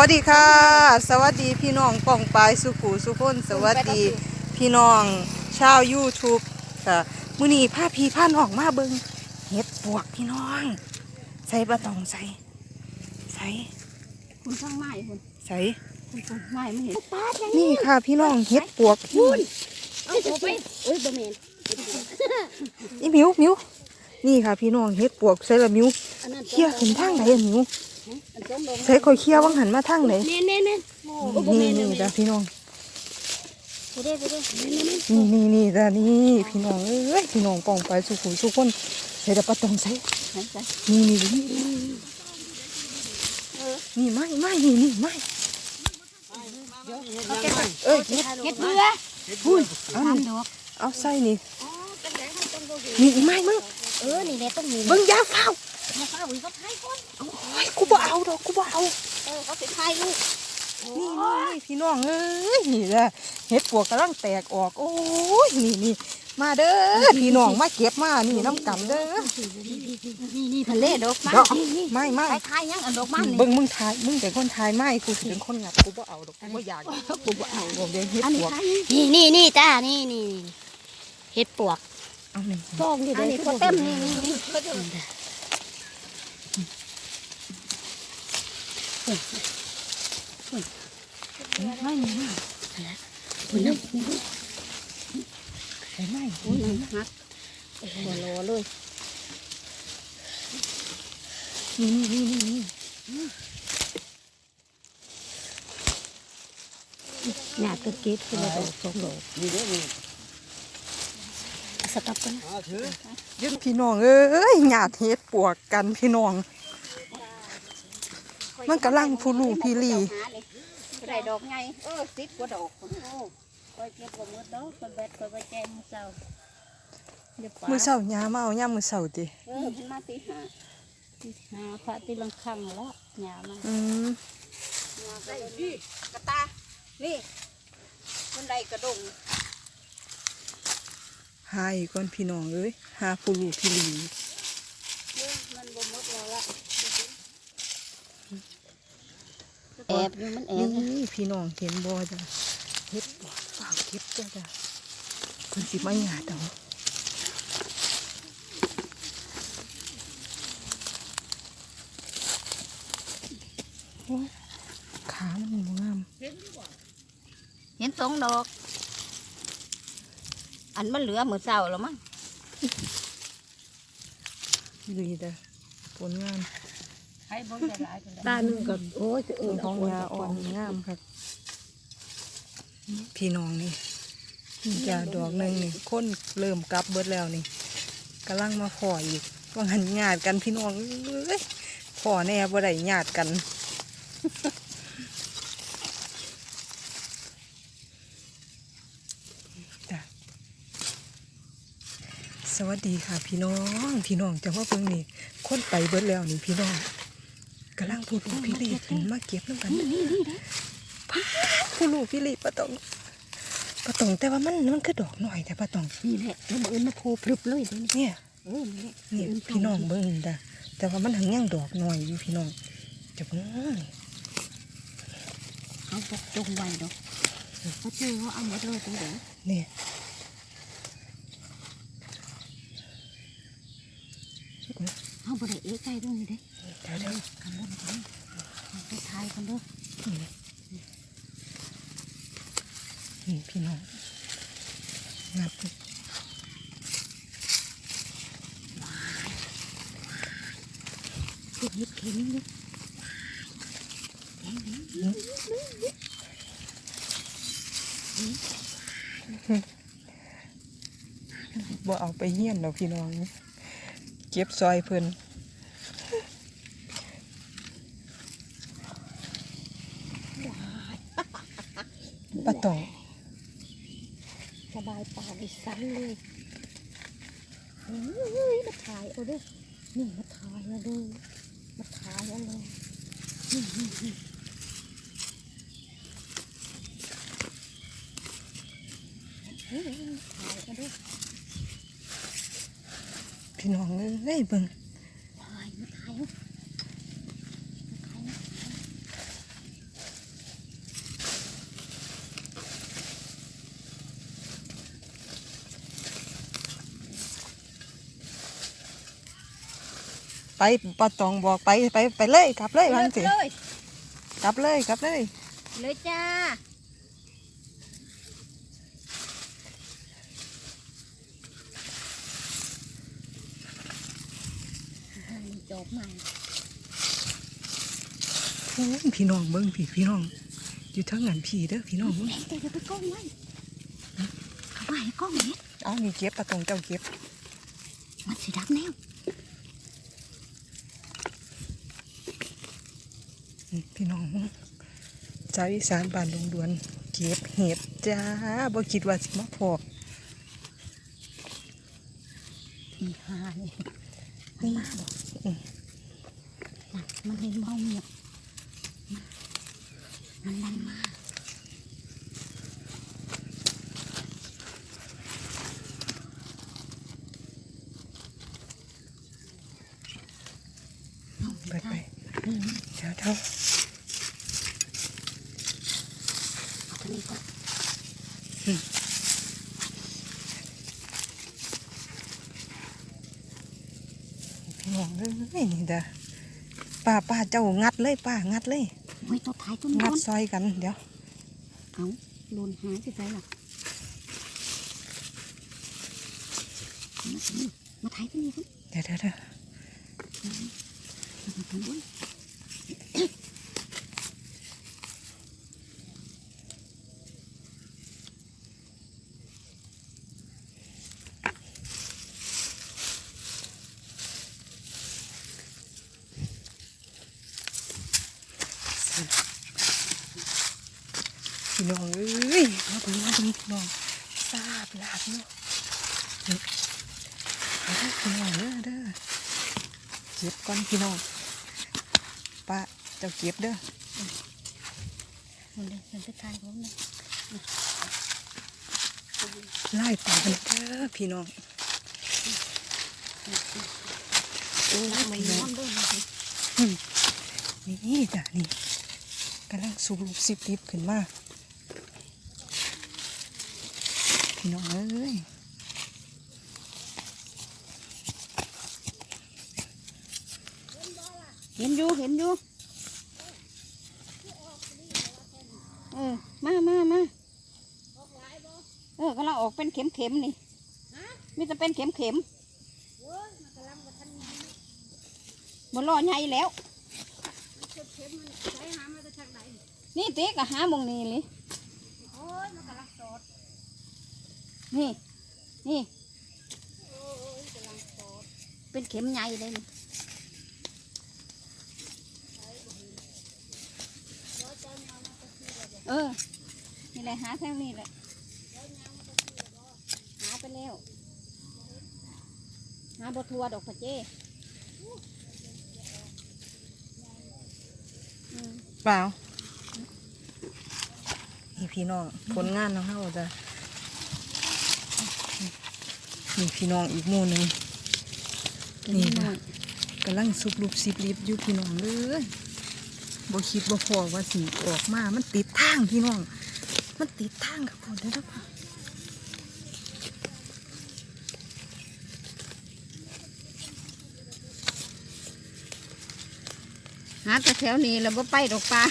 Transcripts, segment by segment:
วัสดีค่ะ สวัสดีพี่น้องป่องปายสุขูสุขนสวัสดีพี่น้องชาว YouTube ค่ะมื้อนี้พาพี่พาน้องมาเบิงเห็ดปวกพี่น้อง ใส่บะตองใส่ใส่คุณข้างไม้คุณใส่คุณข้างไม้ไม่เห็นป้าดยังนี่ค่ะพี่น้องเห็ดปวกคุณเอาโไปโอ้ยบะเมนนี่มิวมิวนี่ค่ะพี่น้องเห็ดปวกใส่ละมิวอันนั้นเคลียร์ขึ้นทางไหนอะมิวอันจมลง ใส่คอยเคลียร์วังหันมาทางไหนเน่เน่เน่โอ้บะเมนี่นนี่จ้ะพี่น้องไปเด้ไปเด้เน่เน่เน่นี่นี่นี่จ้ะนี่พี่น้องเอ้ยพี่น้องป่องปายสุขูสุขนใส่แต่ปะตองใส่ใส่นี่นี่นี่นี่ไม่ไม่นี่นี่ไม่เขาเก็บไปเอ้ยเก็บเบื่อพูดเอาทำนี่ดอกเอาใส่นี่นี่อีไม่มึงเออนี่แหละต้องมีเบิ่งยาเฝ้า มาข้าวอีกเขาไทยก่อนโอ้ยกูบ่เอาดอกกูบ่เอาเออเขาสิไทยลูกนี่นี่นี่พี่น้องเอ้ยนี่แหละเห็ดปวกกำลังแตกออก โอ้ยนี่นี่มาเด้อพี่น้องมาเก็บมานี่น้ำกำเด้อนี่นี่ทะเลดอกมันดอกไม่ไม่ไทยไทยยังอันดอกมันนี่เบิ่งมึงทายมึงเป็นคนทายไม่กูสิเป็นคนงับกูบ่เอาดอกกูบ่อยากกูบ่เอาบอกเดี๋ยวเห็ดอันปนี้วกไทยนี่นี่นี่จ้านี่นี่เห็ดปวกเอาหนึ่งฟองนี่อันนี้ก็เต็มนี่นี่ นี่ไม่ไม่ไม่คุณน้ำใส่ไม่โอ้ยน้ำฮักหัวโลเลยนี่นี่นี่นี่หยาดก็เก็บคนละดอกสองดอกสต็อปกันยืนพี่น้องเอ้ยหยาดเฮ็ดปวกกันพี่น้อง มันกำลังผู้ลูพี่ลีได้ดอกไงเออสิบกว่าดอกโอ้คอยเก็บกว่ามือดอกคอยแบดคอยไปแจงมือเศร้าเดี๋ยวมือเสาหยามาเอาย่ามมือเสาติเออมันมาตีห้าตีห้าพระตีลังคังแล้วหยามันอืมได้ดิกระตานี่มันได้กระดงหาอีกก่อนพี่น้องเอ้ยหาผู้ลูพี่ลี เนี่ยมันบ่หมดแล้วละ แอบอยู่มันแอบนี่พี่น้องเห็นบ่จ้ะเฮ็ดปวกฝากเก็บจ้ะจ้ะเพิ่นสิมาหยาดเอาโอ้ยขามันบ่งามเห็นสองดอก อันมันเหลือมือเศร้าแล้วมั้งดีเด้อผลงาน บ่ได้หลายกันตาหนึ่งกับโอ้ยเออของยาอ่อนงามครับ พี่น้องนี่นี่จะดอกหนึ่งนี่ค้นเริ่มกลับเบิดแล้วนี่กำลังมาขออีกว่าหันญาติกันพี่น้องเอ้ยขอแน่บ่ได้ญาติกันสวัสดีค่ะพี่น้อง พี่น้องจะว่าเพิ่งนี่คนไปเบิดแล้วนี่พี่น้อง กำลังพูดลูกพี่ลีขึ้นมาเก็บน้ำกันผู้ลูกพี่ลีปะตองปะตองแต่ว่ามันมันคือดอกหน่อยแต่ปะตองนี่แหละแล้วมืออื่นมาโผล่พรึบเลยเดี๋ยวนี้เนี่ยเออนี่แหละนี่พี่น้องเบิ่งจ้ะแต่ว่ามันหังยังดอกหน่อยอยู่พี่น้องจะเบิ่งเขาบอกจงไว้ดอกเขาเจอเขาเอาหมดเลยตรงเดี๋ยวนี่เขา บริเอะใจด้วยนี่เด้เดี๋ยวเดี๋ยวกันเด้อกันไปทายกันเด้อนี่พี่น้องงัดคือเห็ดเข็มนี่บ่เอาไปเฮียนดอกพี่น้อง เก็บซอยเพิ่น ปะตองสบายปากดิสันเลยเฮ้ยมาถ่ายเอาเด้อนี่มาถ่ายเอาเด้อมาถ่ายเอาเลยนี่นี่นี่เฮ้ยถ่ายเอาเด้อพี่น้องเอ้ยเบิ่ง ถ่ายมาถ่ายเอามาถ่ายเอา ไปป้าตองบอกไปไปไปเลยกลับเลยวังสิเลยกลับเลยกลับเลย เลยจ้าจบใหม่โอ้ยพี่น้องเบิ้งพี่พี่น้อง อยู่ทั้งนั้นพี่เด้อพี่น้องแม่แต่จะไปกล้องไว้เขาว่าให้กล้องเนี้ยเอานี่เก็บป้าตองเจ้าเก็บ มันสิดับแนว อืม พี่น้องชาวอีสานบ้านดงดวน เก็บเห็ดจ้าบ่คิดว่าสิมาพออีหานี่นี่น่ะมันเห็นบ้องเนี่ยมันดันมา ไปไป นี่ เดี๋ยวเดี๋ยว เอาตัวนี้ก่อน พี่น้องเอ้ยนี่เด้อป้าป้าเจ้างัดเลยป้างัดเลยเฮ้ยตัวท้ายตัวงันู้ดนซอยกันเดี๋ยวเอาโดนหาสิใจหรอมาถ่ายตัวนี้ครับเดี๋ยวเดี๋ยวเดี๋ยว มาถ่ายด้วย พี่ น้องเอ้ยมาดูมาดูพี่น้องทราบลาบเนาะเด้อพี่น้องเด้อเด้อเก็บก่อนพี่น้องป้าเจ้าเก็บเด้อมันเลยมันจะถ่ายผมเลยไล่ป่ากันเด้อพี่น้องโอ้ยพี่น้องนี่จ้ะนี่กำลังสูบลูกซิบลิบขึ้นมา พี่น้องเอ้ยเห็นอยู่เห็นอยู่เออมามามาเออกำลังออกเป็นเข็มเข็มนี่มีแต่เป็นเข็มเข็มบนรอใหญ่แล้วนี่ติ๊กอะหามงนี่เลยโอ้ยมันี่ นี่ นี่ เป็นเข็มใหญ่เลยนี่เออ นี่แหละหาทางนี้แหละหาไปแล้ว หาบทัวดอกพะเจ้เปล่านี่พี่น้องผลงานของเราจ้ะ นี่พี่น้องอีกหมู่หนึ่งนี่นะกำลังซุบลูกซิบลิบอยู่พี่น้องเลยบ่คิดบ่พอว่าสิออกมา มันติดทางพี่น้อง มันติดทางกับคนเด้อเด้อพ่อหาแต่แถวนี้แล้วบ่ไปดอกปลา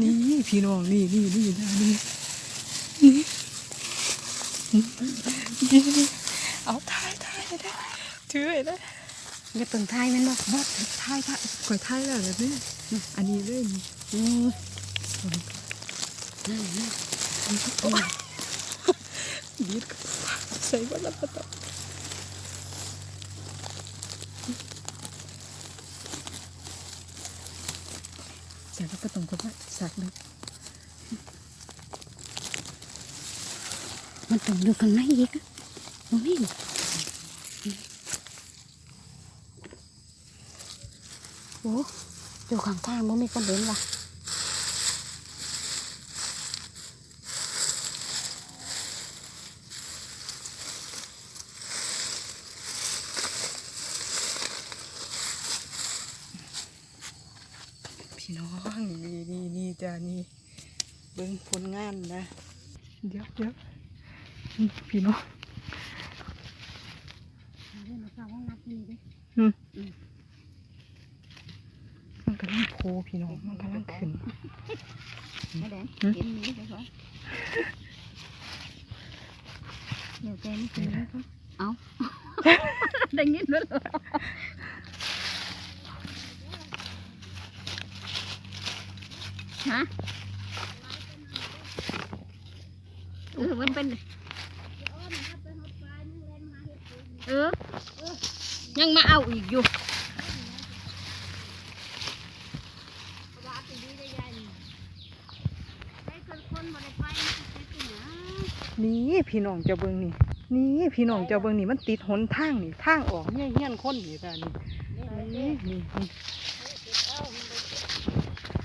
นี่พี่น้องนี่นี่นี่นะนี่นี่นี่นี่ เอาถ่ายถ่ายเลยนะถือเลยนะอย่าเปิ่งทายมันบ่บอสถ่ายถ่ายข่อยถ่ายแล้วแบบนี้อันนี้เลยนี่อืมนั่นนั่นบีดกับใส่วันละปะตอใส่แล้วก็ตรงกับว่าสักเลย มันต้องอยู่ข้างในอีกอะตรงนี้โอ้อยู่ข้างทางมันมีคนเดินว่ะ พี่น้องนี่นี่นี่จ้านี่เบิ่งผลงานนะ เดี๋ยวเดี๋ยวนี่ พี่น้องเรื่องของห้องรับนี่ดิมันกำลังโผล่พี่น้อง มันกำลังขึ้นไม่ได้หืมเห็นนี้ใช่ปะเดี๋ยวแกนี่คือเขาเอาได้ยินแล้วเหรอฮะเออมันเป็น เออ ยังมาเอาอีกอยู่นี่พี่น้องเจ้าเบิงนี่ นี่พี่น้องเจ้าเบิงนี่มันติดหนทางนี่ทางออกเนี่ยเฮี้ยนคนนี่จ้านี่นี่นี่นี่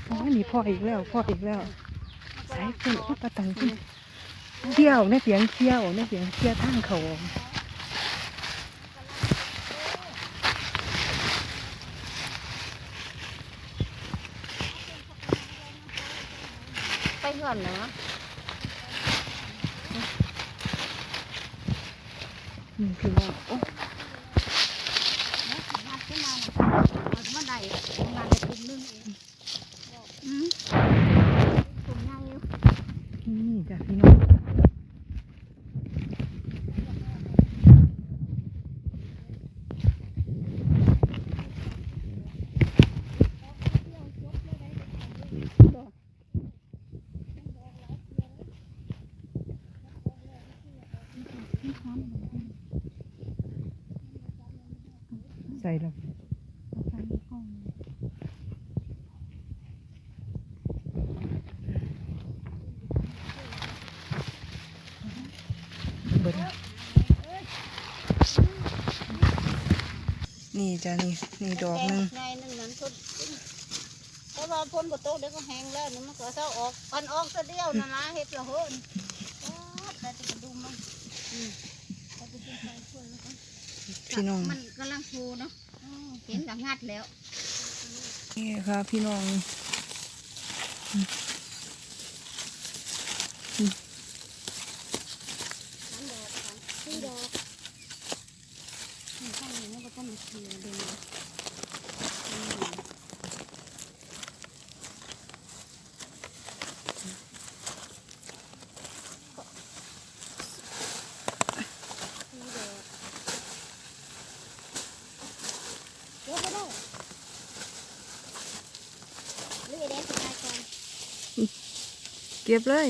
โอ้ยนี่พ่ออีกแล้วพ่ออีกแล้วสายเพิ่นอุปตังขึ้นเที่ยวในเสียงเที่ยวในเสียงเที่ยวทางเขาออก ก่อนนะนี่พี่น้องโอ้มาขึ้นมาเอามาได้มาได้ถุงนึงเองอืมถุงใหญ่อยู่นี่จ้ะพี่น้อง ใส่แล้ว เอาไปห้อง เบิดแล้วนี่จ้ะนี่นี่ดอกหนึงใหญ่หนึ่งนั้นพุ่นแต่ว่าพ่นบ่โตเดี๋ยวก็แห้งแล้วนี่มันก็เศร้าออกอันออกซะเดียวนะนะเฮ็ดละเฮินแต่จะกระดุมมันอืมเอาไปกินใส่ถ้วยแล้วกันพี่น้อง มันกำลังโทเนาะอ๋อเห็นกับงัดแล้ว นี่ค่ะพี่น้องน้ำดอกค่ะสี่ดอกนี่ข้างนี้ มันก็ต้องมีเขียวเดียวอืม สี่ดอกเดี๋ยวก็ได้หรือเดี๋ยวจะได้ก่อน เก็บเลย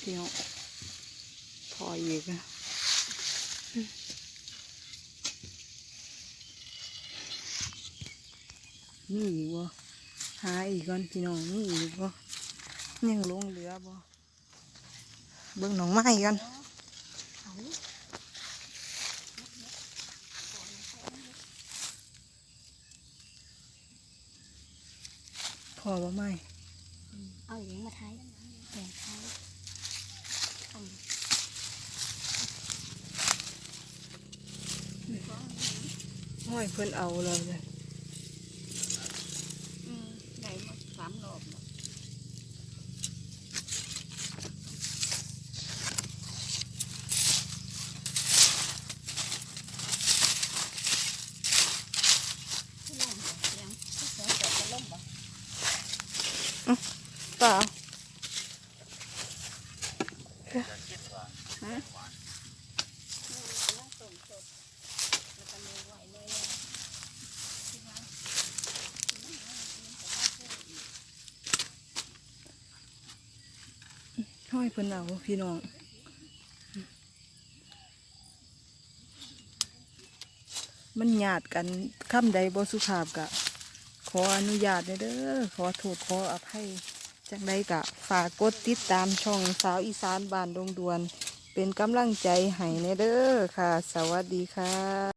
พี่น้องพออีกอะมีอีกบ่หาอีกก่อน พี่น้องมีอีกบ่ยังลงเหลือบ่เบิ่งหนองไม้กันเอาพอบ่ไม้เอาอย่างมาไทยแบ่งไทยเอาห้อยเพิ่นเอาเลยาสามรอบแล้ว ที่ล่มยังที่สวนเกิดจะล่มบ่ เปล่า ห้อยเพิ่นเอาพี่น้องมันหยาดกันคำใดบ่สุภาพกะ ขออนุญาตเด้อขอโทษขออภัยจังใดกะ ฝากกดติดตามช่องสาวอีสานบ้านดงดวน เป็นกำลังใจให้เด้อค่ะ สวัสดีค่ะ